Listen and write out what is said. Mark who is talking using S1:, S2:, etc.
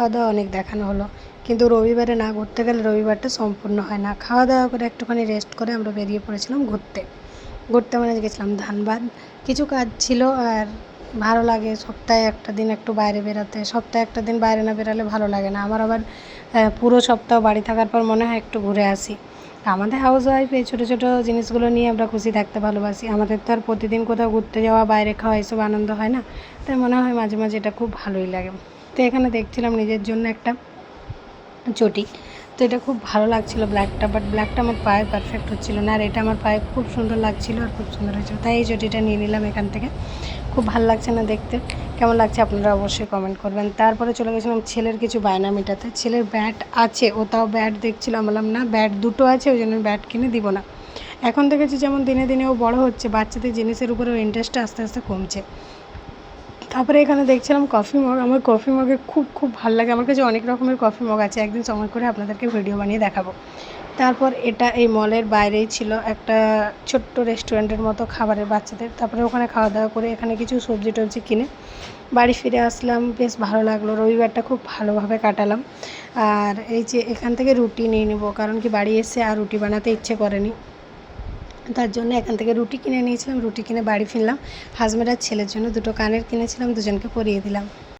S1: খাওয়া দাওয়া অনেক দেখানো হলো। কিন্তু রবিবারে না ঘুরতে গেলে রবিবারটা সম্পূর্ণ হয় না। খাওয়া দাওয়া করে একটুখানি রেস্ট করে আমরা বেরিয়ে পড়েছিলাম ঘুরতে। ঘুরতে মানে গেছিলাম ধানবাদ। কিছু কাজ ছিল আর ভালো লাগে সপ্তাহে একটা দিন একটু বাইরে বেরোতে। সপ্তাহে একটা দিন বাইরে না বেরোলে ভালো লাগে না। আমার আবার পুরো সপ্তাহ বাড়ি থাকার পর মনে হয় একটু ঘুরে আসি। আমাদের হাউস ওয়াইফ এই ছোটো ছোটো জিনিসগুলো নিয়ে আমরা খুশি থাকতে ভালোবাসি। আমাদের তো আর প্রতিদিন কোথাও ঘুরতে যাওয়া, বাইরে খাওয়া এসব আনন্দ হয় না। তাই মনে হয় মাঝে মাঝে এটা খুব ভালোই লাগে। তো এখানে দেখছিলাম নিজের জন্য একটা চটি। তো এটা খুব ভালো লাগছিল ব্ল্যাকটা বাট ব্ল্যাকটা আমার পায়ে পারফেক্ট হচ্ছিল না, আর এটা আমার পায়ে খুব সুন্দর লাগছিল আর খুব সুন্দর হয়েছিল। তাই এই চটিটা নিয়ে নিলাম এখান থেকে। খুব ভালো লাগছে না দেখতে। কেমন লাগছে আপনারা অবশ্যই কমেন্ট করবেন। তারপরে চলে গেছিলাম ছেলের কিছু বায়না মেটাতে। ছেলের ব্যাট আছে, ও তাও ব্যাট দেখছিলাম বললাম, না ব্যাট দুটো আছে, ওই জন্য ব্যাট কিনে দিব না। এখন দেখেছি যেমন দিনে দিনে ও বড় হচ্ছে, বাচ্চাদের জিনিসের উপরে ইন্টারেস্টটা আস্তে আস্তে কমছে। তারপরে এখানে দেখছিলাম কফি মগ আমার কফি মগে খুব খুব ভালো লাগে। আমার কাছে অনেক রকমের কফি মগ আছে। একদিন সময় করে আপনাদেরকে ভিডিও বানিয়ে দেখাবো। তারপর এটা এই মলের বাইরেই ছিল একটা ছোট্ট রেস্টুরেন্টের মতো খাবারের বাচ্চাদের। তারপরে ওখানে খাওয়া দাওয়া করে এখানে কিছু সবজি টবজি কিনে বাড়ি ফিরে আসলাম। বেশ ভালো লাগল। রবিবারটা খুব ভালোভাবে কাটালাম। আর এই যে এখান থেকে রুটি নিয়ে নেব। কারণ কি বাড়ি এসে আর রুটি বানাতে ইচ্ছে করেনি। তার জন্য এখান থেকে রুটি কিনে নিয়েছিলাম, রুটি কিনে বাড়ি ফিরলাম। হাজব্যান্ড আর ছেলের জন্য দুটো কানের কিনেছিলাম, দুজনকে পরিয়ে দিলাম।